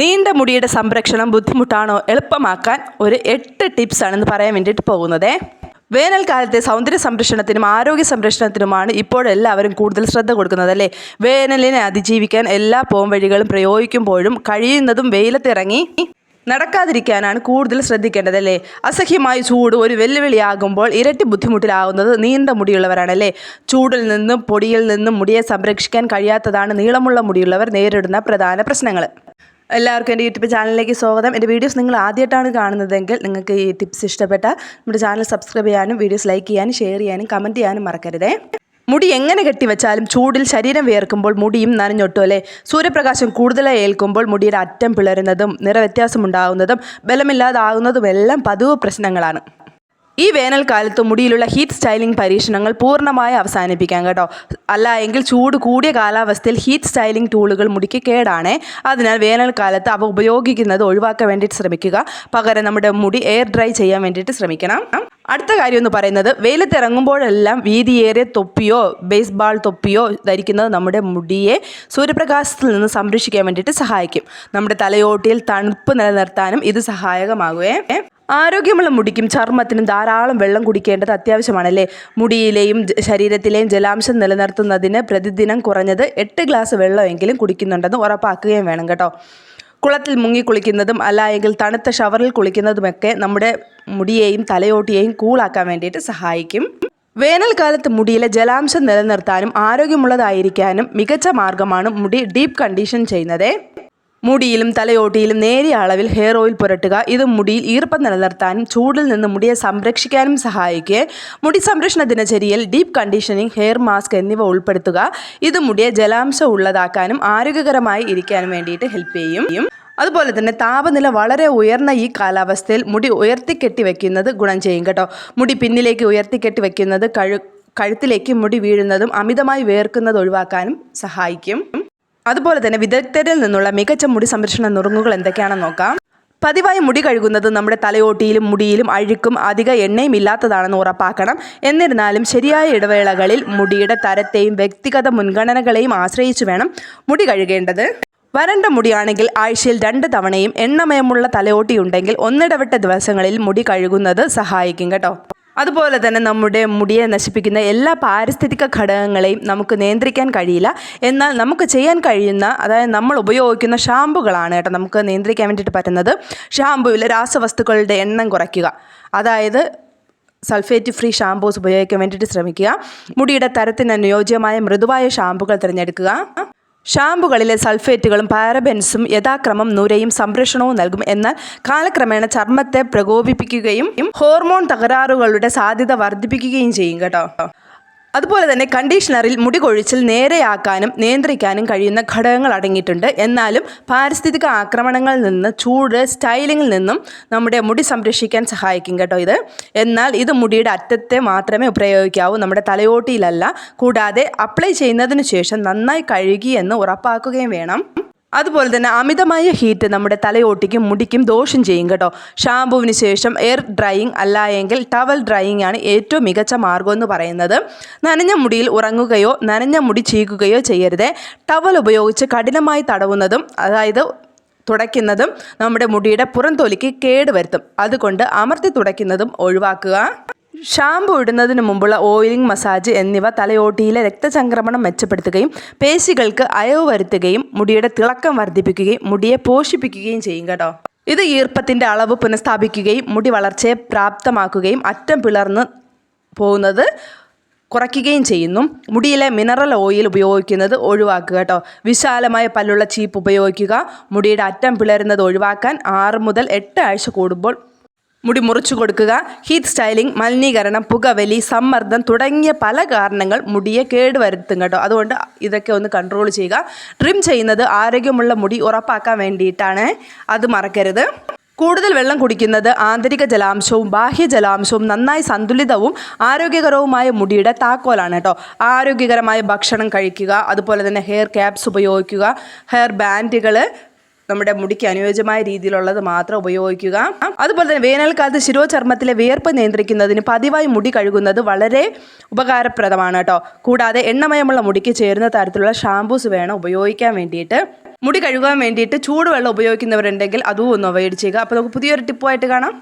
നീണ്ട മുടിയുടെ സംരക്ഷണം ബുദ്ധിമുട്ടാണോ എളുപ്പമാക്കാൻ ഒരു എട്ട് ടിപ്സ് ആണെന്ന് പറയാൻ വേണ്ടിയിട്ട് പോകുന്നത്. വേനൽക്കാലത്തെ സൗന്ദര്യ സംരക്ഷണത്തിനും ആരോഗ്യ സംരക്ഷണത്തിനുമാണ് ഇപ്പോഴെല്ലാവരും കൂടുതൽ ശ്രദ്ധ കൊടുക്കുന്നത് അല്ലേ? വേനലിനെ അതിജീവിക്കാൻ എല്ലാ പോംവഴികളും പ്രയോഗിക്കുമ്പോഴും കഴിയുന്നതും വെയിലത്തിറങ്ങി നടക്കാതിരിക്കാനാണ് കൂടുതൽ ശ്രദ്ധിക്കേണ്ടത് അല്ലേ? അസഹ്യമായ ചൂട് ഒരു വെല്ലുവിളിയാകുമ്പോൾ ഇരട്ടി ബുദ്ധിമുട്ടിലാകുന്നത് നീണ്ട മുടിയുള്ളവരാണല്ലേ ചൂടിൽ നിന്നും പൊടിയിൽ നിന്നും മുടിയെ സംരക്ഷിക്കാൻ കഴിയാത്തതാണ് നീളമുള്ള മുടിയുള്ളവർ നേരിടുന്ന പ്രധാന പ്രശ്നങ്ങൾ. എല്ലാവർക്കും എന്റെ യൂട്യൂബ് ചാനലിലേക്ക് സ്വാഗതം. എന്റെ വീഡിയോസ് നിങ്ങൾ ആദ്യമായിട്ടാണ് കാണുന്നതെങ്കിൽ നിങ്ങൾക്ക് ഈ ടിപ്സ് ഇഷ്ടപ്പെട്ട നമ്മുടെ ചാനൽ സബ്സ്ക്രൈബ് ചെയ്യാനും വീഡിയോസ് ലൈക്ക് ചെയ്യാനും ഷെയർ ചെയ്യാനും കമന്റ് ചെയ്യാനും മറക്കരുതേ. മുടി എങ്ങനെ കെട്ടിവെച്ചാലും ചൂടിൽ ശരീരം വിയർക്കുമ്പോൾ മുടിയും നനഞ്ഞൊട്ടും അല്ലേ? സൂര്യപ്രകാശം കൂടുതലായി ഏൽക്കുമ്പോൾ മുടിയുടെ അറ്റം പിളരുന്നതും നിറവ്യത്യാസമുണ്ടാകുന്നതും ബലമില്ലാതാകുന്നതും എല്ലാം പതിവ് പ്രശ്നങ്ങളാണ്. ഈ വേനൽക്കാലത്ത് മുടിയിലുള്ള ഹീറ്റ് സ്റ്റൈലിംഗ് പരീക്ഷണങ്ങൾ പൂർണമായി അവസാനിപ്പിക്കാം കേട്ടോ. അല്ല എങ്കിൽ ചൂട് കൂടിയ കാലാവസ്ഥയിൽ ഹീറ്റ് സ്റ്റൈലിംഗ് ടൂളുകൾ മുടിക്ക് കേടാണേ. അതിനാൽ വേനൽക്കാലത്ത് അവ ഉപയോഗിക്കുന്നത് ഒഴിവാക്കാൻ വേണ്ടിയിട്ട് ശ്രമിക്കുക. പകരം നമ്മുടെ മുടി എയർ ഡ്രൈ ചെയ്യാൻ വേണ്ടിയിട്ട് ശ്രമിക്കണം. അടുത്ത കാര്യം എന്ന് പറയുന്നത് വെയിലത്തിറങ്ങുമ്പോഴെല്ലാം വീതിയേറിയ തൊപ്പിയോ ബേസ്ബാൾ തൊപ്പിയോ ധരിക്കുന്നത് നമ്മുടെ മുടിയെ സൂര്യപ്രകാശത്തിൽ നിന്ന് സംരക്ഷിക്കാൻ വേണ്ടിയിട്ട് സഹായിക്കും. നമ്മുടെ തലയോട്ടിയിൽ തണുപ്പ് നിലനിർത്താനും ഇത് സഹായകമാകുകയെ ആരോഗ്യമുള്ള മുടിക്കും ചർമ്മത്തിനും ധാരാളം വെള്ളം കുടിക്കേണ്ടത് അത്യാവശ്യമാണല്ലേ? മുടിയിലെയും ശരീരത്തിലെയും ജലാംശം നിലനിർത്തുന്നതിന് പ്രതിദിനം കുറഞ്ഞത് എട്ട് ഗ്ലാസ് വെള്ളമെങ്കിലും കുടിക്കുന്നുണ്ടെന്ന് ഉറപ്പാക്കുകയും വേണം കേട്ടോ. കുളത്തിൽ മുങ്ങി കുളിക്കുന്നതും അല്ലായെങ്കിൽ തണുത്ത ഷവറിൽ കുളിക്കുന്നതുമൊക്കെ നമ്മുടെ മുടിയെയും തലയോട്ടിയെയും കൂളാക്കാൻ വേണ്ടിയിട്ട് സഹായിക്കും. വേനൽക്കാലത്ത് മുടിയിലെ ജലാംശം നിലനിർത്താനും ആരോഗ്യമുള്ളതായിരിക്കാനും മികച്ച മാർഗമാണ് മുടി ഡീപ്പ് കണ്ടീഷൻ ചെയ്യുന്നത്. മുടിയിലും തലയോട്ടിയിലും നേരിയ അളവിൽ ഹെയർ ഓയിൽ പുരട്ടുക. ഇത് മുടിയിൽ ഈർപ്പം നിലനിർത്താനും ചൂടിൽ നിന്ന് മുടിയെ സംരക്ഷിക്കാനും സഹായിക്കുക മുടി സംരക്ഷണ ദിനചര്യയിൽ ഡീപ്പ് കണ്ടീഷനിങ് ഹെയർ മാസ്ക് എന്നിവ ഉൾപ്പെടുത്തുക. ഇത് മുടിയെ ജലാംശം ഉള്ളതാക്കാനും ആരോഗ്യകരമായി ഇരിക്കാനും വേണ്ടിയിട്ട് ഹെൽപ്പ് ചെയ്യും. അതുപോലെ തന്നെ താപനില വളരെ ഉയർന്ന ഈ കാലാവസ്ഥയിൽ മുടി ഉയർത്തിക്കെട്ടി വെക്കുന്നത് ഗുണം ചെയ്യും കേട്ടോ. മുടി പിന്നിലേക്ക് ഉയർത്തിക്കെട്ടി വെക്കുന്നത് കഴു കഴുത്തിലേക്ക് മുടി വീഴുന്നതും അമിതമായി വേർക്കുന്നത് ഒഴിവാക്കാനും സഹായിക്കും. അതുപോലെ തന്നെ വിദഗ്ധരിൽ നിന്നുള്ള മികച്ച മുടി സംരക്ഷണ നുറുങ്ങുകൾ എന്തൊക്കെയാണെന്ന് നോക്കാം. പതിവായി മുടി കഴുകുന്നത് നമ്മുടെ തലയോട്ടിയിലും മുടിയിലും അഴുക്കും അധിക എണ്ണയും ഇല്ലാത്തതാണെന്ന് ഉറപ്പാക്കണം. എന്നിരുന്നാലും ശരിയായ ഇടവേളകളിൽ മുടിയുടെ തരത്തെയും വ്യക്തിഗത മുൻഗണനകളെയും ആശ്രയിച്ചു വേണം മുടി കഴുകേണ്ടത്. വരണ്ട മുടിയാണെങ്കിൽ ആഴ്ചയിൽ രണ്ട് തവണയും എണ്ണമയമുള്ള തലയോട്ടിയുണ്ടെങ്കിൽ ഒന്നിടവിട്ട ദിവസങ്ങളിൽ മുടി കഴുകുന്നത് സഹായിക്കും കേട്ടോ. അതുപോലെ തന്നെ നമ്മുടെ മുടിയെ നശിപ്പിക്കുന്ന എല്ലാ പാരിസ്ഥിതിക ഘടകങ്ങളെയും നമുക്ക് നിയന്ത്രിക്കാൻ കഴിയില്ല. എന്നാൽ നമുക്ക് ചെയ്യാൻ കഴിയുന്ന അതായത് നമ്മൾ ഉപയോഗിക്കുന്ന ഷാമ്പുകളാണ് കേട്ടോ നമുക്ക് നിയന്ത്രിക്കാൻ വേണ്ടിയിട്ട് പറ്റുന്നത്. ഷാമ്പുവിൽ രാസവസ്തുക്കളുടെ എണ്ണം കുറയ്ക്കുക. അതായത് സൾഫേറ്റ് ഫ്രീ ഷാമ്പൂസ് ഉപയോഗിക്കാൻ വേണ്ടിയിട്ട് ശ്രമിക്കുക. മുടിയുടെ തരത്തിന് അനുയോജ്യമായ മൃദുവായ ഷാമ്പുകൾ തിരഞ്ഞെടുക്കുക. ഷാമ്പുകളിലെ സൾഫേറ്റുകളും പാരബെൻസും യഥാക്രമം നുരയും സംരക്ഷണവും നൽകും എന്നാൽ കാലക്രമേണ ചർമ്മത്തെ പ്രകോപിപ്പിക്കുകയും ഹോർമോൺ തകരാറുകളുടെ സാധ്യത വർദ്ധിപ്പിക്കുകയും ചെയ്യും കേട്ടോ. അതുപോലെ തന്നെ കണ്ടീഷണറിൽ മുടി കൊഴിച്ചിൽ നേരെയാക്കാനും നിയന്ത്രിക്കാനും കഴിയുന്ന ഘടകങ്ങൾ അടങ്ങിയിട്ടുണ്ട്. എന്നാലും പാരിസ്ഥിതിക ആക്രമണങ്ങളിൽ നിന്ന് ചൂട് സ്റ്റൈലിങ്ങിൽ നിന്നും നമ്മുടെ മുടി സംരക്ഷിക്കാൻ സഹായിക്കും കേട്ടോ ഇത്. എന്നാൽ ഇത് മുടിയുടെ അറ്റത്തെ മാത്രമേ പ്രയോഗിക്കാവൂ നമ്മുടെ തലയോട്ടിയിലല്ല. കൂടാതെ അപ്ലൈ ചെയ്യുന്നതിന് ശേഷം നന്നായി കഴുകി എന്ന് ഉറപ്പാക്കുകയും വേണം. അതുപോലെ തന്നെ അമിതമായ ഹീറ്റ് നമ്മുടെ തലയോട്ടിക്കും മുടിക്കും ദോഷം ചെയ്യും കേട്ടോ. ഷാമ്പുവിന് ശേഷം എയർ ഡ്രൈയിങ് അല്ല എങ്കിൽ ടവൽ ഡ്രൈയിങ് ആണ് ഏറ്റവും മികച്ച മാർഗം എന്ന് പറയുന്നത്. നനഞ്ഞ മുടിയിൽ ഉറങ്ങുകയോ നനഞ്ഞ മുടി ചീകുകയോ ചെയ്യരുത്. ടവൽ ഉപയോഗിച്ച് കഠിനമായി തടവുന്നതും അതായത് തുടയ്ക്കുന്നതും നമ്മുടെ മുടിയുടെ പുറംതൊലിക്ക് കേടുവരുത്തും. അതുകൊണ്ട് അമർത്തി തുടയ്ക്കുന്നതും ഒഴിവാക്കുക. ഷാമ്പു ഇടുന്നതിന് മുമ്പുള്ള ഓയിലിംഗ് മസാജ് എന്നിവ തലയോട്ടിയിലെ രക്തചംക്രമണം മെച്ചപ്പെടുത്തുകയും പേശികൾക്ക് അയവ് വരുത്തുകയും മുടിയുടെ തിളക്കം വർദ്ധിപ്പിക്കുകയും മുടിയെ പോഷിപ്പിക്കുകയും ചെയ്യും കേട്ടോ. ഇത് ഈർപ്പത്തിന്റെ അളവ് പുനഃസ്ഥാപിക്കുകയും മുടി വളർച്ചയെ പ്രാപ്തമാക്കുകയും അറ്റം പിളർന്ന് പോകുന്നത് കുറയ്ക്കുകയും ചെയ്യുന്നു. മുടിയിലെ മിനറൽ ഓയിൽ ഉപയോഗിക്കുന്നത് ഒഴിവാക്കുക കേട്ടോ. വിശാലമായ പല്ലുള്ള ചീപ്പ് ഉപയോഗിക്കുക. മുടിയുടെ അറ്റം പിളരുന്നത് ഒഴിവാക്കാൻ ആറ് മുതൽ എട്ട് ആഴ്ച കൂടുമ്പോൾ മുടി മുറിച്ചു കൊടുക്കുക. ഹീറ്റ് സ്റ്റൈലിംഗ് മലിനീകരണം പുകവലി സമ്മർദ്ദം തുടങ്ങിയ പല കാരണങ്ങൾ മുടിയെ കേടുവരുത്തും കേട്ടോ. അതുകൊണ്ട് ഇതൊക്കെ ഒന്ന് കൺട്രോൾ ചെയ്യുക. ട്രിം ചെയ്യുന്നത് ആരോഗ്യമുള്ള മുടി ഉറപ്പാക്കാൻ വേണ്ടിയിട്ടാണ്. അത് മറക്കരുത്. കൂടുതൽ വെള്ളം കുടിക്കുന്നത് ആന്തരിക ജലാംശവും ബാഹ്യ ജലാംശവും നന്നായി സന്തുലിതവും ആരോഗ്യകരവുമായ മുടിയുടെ താക്കോലാണ് കേട്ടോ. ആരോഗ്യകരമായ ഭക്ഷണം കഴിക്കുക. അതുപോലെ തന്നെ ഹെയർ ക്യാപ്സ് ഉപയോഗിക്കുക. ഹെയർ ബാൻഡുകൾ നമ്മുടെ മുടിക്ക് അനുയോജ്യമായ രീതിയിലുള്ളത് മാത്രം ഉപയോഗിക്കുക. അതുപോലെ തന്നെ വേനൽക്കാലത്ത് ശിരോചർമ്മത്തിലെ വിയർപ്പ് നിയന്ത്രിക്കുന്നതിന് പതിവായി മുടി കഴുകുന്നത് വളരെ ഉപകാരപ്രദമാണ് കേട്ടോ. കൂടാതെ എണ്ണമയമുള്ള മുടിക്ക് ചേരുന്ന തരത്തിലുള്ള ഷാമ്പൂസ് വേണം ഉപയോഗിക്കാൻ വേണ്ടിയിട്ട്. മുടി കഴുകാൻ വേണ്ടിയിട്ട് ചൂടുവെള്ളം ഉപയോഗിക്കുന്നവരുണ്ടെങ്കിൽ അതും ഒന്ന് അവോയ്ഡ് ചെയ്യുക. അപ്പോൾ നമുക്ക് പുതിയൊരു ടിപ്പുമായിട്ട് കാണാം.